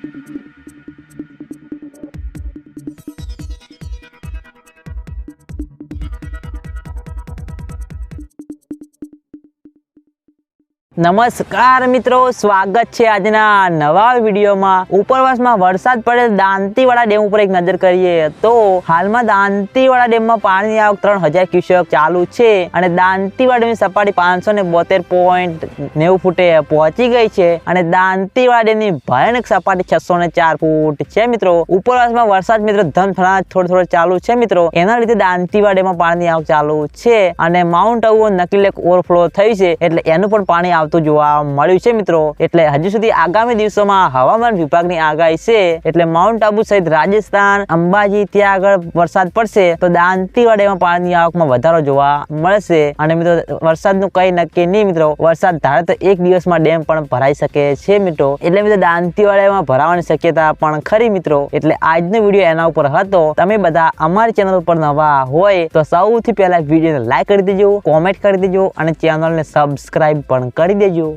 Thank you. નમસ્કાર મિત્રો, સ્વાગત છે આજના નવા વિડીયોમાં. ઉપરવાસમાં વરસાદ પડે દાંતીવાડા ડેમ ઉપર એક નજર કરીએ તો હાલમાં દાંતીવાડા ડેમમાં પાણીની આવક ત્રણ હજાર ક્યુસેક ચાલુ છે અને દાંતીવાડા ડેમની સપાટી પાંચસો ને બોતેર પોઈન્ટ નેવું ફૂટે પહોંચી ગઈ છે અને દાંતીવાડા ડેમની ભયાનક સપાટી છસો ને ચાર ફૂટ છે મિત્રો. ઉપરવાસમાં વરસાદ મિત્રો ધનફળા થોડો થોડો ચાલુ છે મિત્રો. એના લીધે દાંતીવાડા ડેમમાં પાણીની આવક ચાલુ છે અને માઉન્ટ આબુ નકલી લેક ઓવરફ્લો થઈ છે એટલે એનું પણ પાણી આવતું જોવા મળ્યું છે મિત્રો. એટલે હજુ સુધી આગામી દિવસોમાં હવામાન વિભાગની આગાહી છે. એટલે માઉન્ટ આબુ સહિત રાજસ્થાન, અંબાજી ત્યાં આગળ વરસાદ પડશે તો દાંતીવાડામાં પાણીની આવકમાં વધારો જોવા મળશે. અને મિત્રો, વરસાદનું કઈ નક્કી નહીં મિત્રો. વરસાદ ધારે તો એક દિવસમાં ડેમ પણ ભરાઈ શકે છે મિત્રો. એટલે મિત્રો દાંતીવાડામાં ભરાવાની શક્યતા પણ ખરી મિત્રો. એટલે આજનો વીડિયો એના ઉપર હતો. તમે બધા અમારી ચેનલ ઉપર નવા હોય તો સૌથી પહેલા વિડીયોને લાઈક કરી દેજો કોમેન્ટ કરી દેજો અને ચેનલને સબસ્ક્રાઇબ પણ કરી દેજો